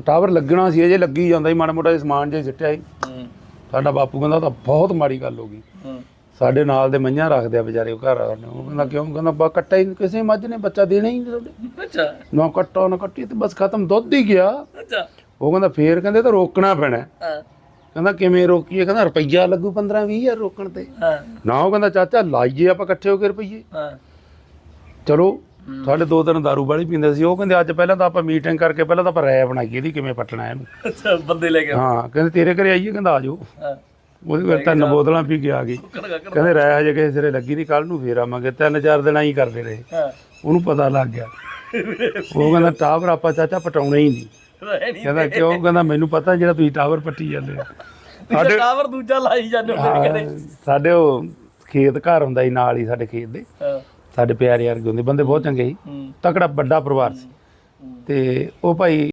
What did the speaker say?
Tower ਲੱਗਣਾ ਸੀ ਅਜੇ ਲੱਗੀ ਜਾਂਦਾ ਸੀ ਮਾੜਾ ਮੋਟਾ ਜਿਹਾ ਸਮਾਨ ਜਿਹਾ ਸਿੱਟਿਆ ਸੀ। ਸਾਡਾ ਬਾਪੂ ਕਹਿੰਦਾ ਤਾਂ ਬਹੁਤ ਮਾੜੀ ਗੱਲ ਹੋ ਗਈ। ਹੂੰ। ਸਾਡੇ ਨਾਲ ਦੇ ਮਈਆਂ ਰੱਖਦੇ ਆ ਵਿਚਾਰੇ ਉਹ ਘਰ ਵਾਲੇ ਉਹ ਕਹਿੰਦਾ ਕਿਉਂ? ਕਹਿੰਦਾ ਬਾ ਕੱਟਾ ਹੀ ਕਿਸੇ ਮੱਝ ਨੇ ਬੱਚਾ ਦੇਣਾ ਹੀ ਨਹੀਂ ਤੁਹਾਡੇ। ਅੱਛਾ। ਨਾ ਕੱਟਾ ਨਾ ਕੱਟੀ ਤੇ ਬਸ ਖਤਮ ਦੁੱਧ ਹੀ ਗਿਆ। ਅੱਛਾ। ਉਹ ਕਹਿੰਦਾ ਫੇਰ ਕਹਿੰਦੇ ਤਾਂ ਰੋਕਣਾ ਪੈਣਾ ਹਾਂ। ਕਹਿੰਦਾ ਕਿਵੇਂ ਰੋਕੀਏ? ਕਹਿੰਦਾ ਰੁਪਈਆ ਲੱਗੂ 15 20000 ਰੋਕਣ ਤੇ। ਹਾਂ। ਨਾ ਉਹ ਕਹਿੰਦਾ ਚਾਚਾ ਲਾਈਏ ਆਪਾਂ ਇਕੱਠੇ ਹੋ ਕੇ ਰੁਪਈਏ। ਹਾਂ। ਚਲੋ ਸਾਡੇ ਦੋ ਦਿਨ ਦਾਰੂ ਵਾਲੀ ਪੀਂਦੇ ਸੀ ਉਹ ਕਹਿੰਦੇ ਅੱਜ ਪਹਿਲਾਂ ਤਾਂ ਆਪਾਂ ਮੀਟਿੰਗ ਕਰਕੇ ਪਹਿਲਾਂ ਤਾਂ ਆਪਾਂ ਰਾਇ ਬਣਾਈਏ ਇਹਦੀ ਕਿਵੇਂ ਪੱਟਣਾ ਇਹਨੂੰ? ਅੱਛਾ ਬੰਦੇ ਲੈ ਕੇ। ਹਾਂ ਕਹਿੰਦੇ ਤੇਰੇ ਘਰੇ ਆਈਏ ਕਹਿੰਦਾ ਆ ਜਾਓ। ਹਾਂ। ਉਹਦੇ ਫਿਰ ਤਿੰਨ ਬੋਤਲਾਂ ਪੀ ਕੇ ਆ ਗਈ। ਕਹਿੰਦੇ ਰਾਇ ਹਜੇ ਕਿਸੇ ਸਿਰੇ ਲੱਗੀ ਨਹੀਂ ਕੱਲ ਨੂੰ ਫੇਰ ਆਵਾਂਗੇ ਤਿੰਨ ਚਾਰ ਦਿਨ ਆਈ ਕਰਦੇ ਰਹੇ। ਹਾਂ। ਉਹਨੂੰ ਪਤਾ ਲੱਗ ਗਿਆ। ਉਹ ਕਹਿੰਦਾ ਟਾਵਰ ਆਪਾਂ ਚਾਚਾ ਪਟਾਉਣਾ ਹੀ ਨਹੀਂ। ਕਹਿੰਦਾ ਕਿਉਂ? ਕਹਿੰਦਾ ਮੈਨੂੰ ਪਤਾ ਜਿਹੜਾ ਤੁਸੀਂ ਟਾਵਰ ਪੱਟੀ ਜਾਂਦੇ ਆ ਸਾਡੇ ਟਾਵਰ ਦੂਜਾ ਲਾਈ ਜਾਂਦੇ ਹਾਂ, ਸਾਡੇ ਉਹ ਖੇਤ ਘਰ ਹੁੰਦਾ ਸੀ ਨਾਲ ਹੀ ਸਾਡੇ ਖੇਤ ਦੇ। ਹਾਂ। ਸਾਡੇ ਪਿਆਰੇ ਵਰਗੇ ਹੁੰਦੇ ਬੰਦੇ ਬਹੁਤ ਚੰਗੇ ਸੀ। ਤਕੜਾ ਵੱਡਾ ਪਰਿਵਾਰ ਸੀ। ਤੇ ਉਹ ਭਾਈ